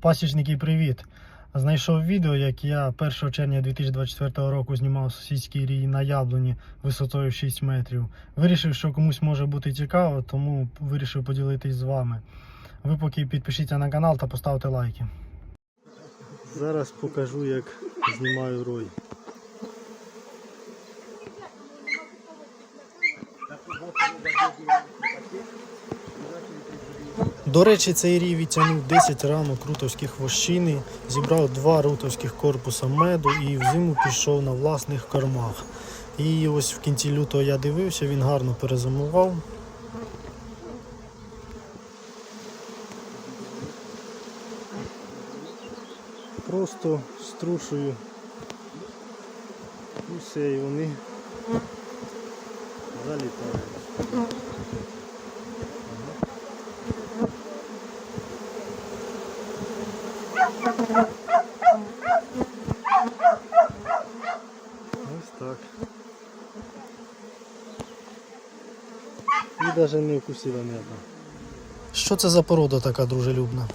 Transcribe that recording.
Пасічники, привіт! Знайшов відео, як я 1 червня 2024 року знімав сусідський рій на яблуні висотою 6 метрів. Вирішив, що комусь може бути цікаво, тому вирішив поділитись з вами. Ви поки підпишіться на канал та поставте лайки. Зараз покажу, як знімаю рой. До речі, цей рій відтягнув 10 рамок рутовських вощини, зібрав два рутовських корпуса меду і взиму пішов на власних кормах. І ось в кінці лютого я дивився, він гарно перезимував. Просто струшую усе і вони залітають. Ось так. І навіть не вкусила ні одна. Що це за порода така дружелюбна?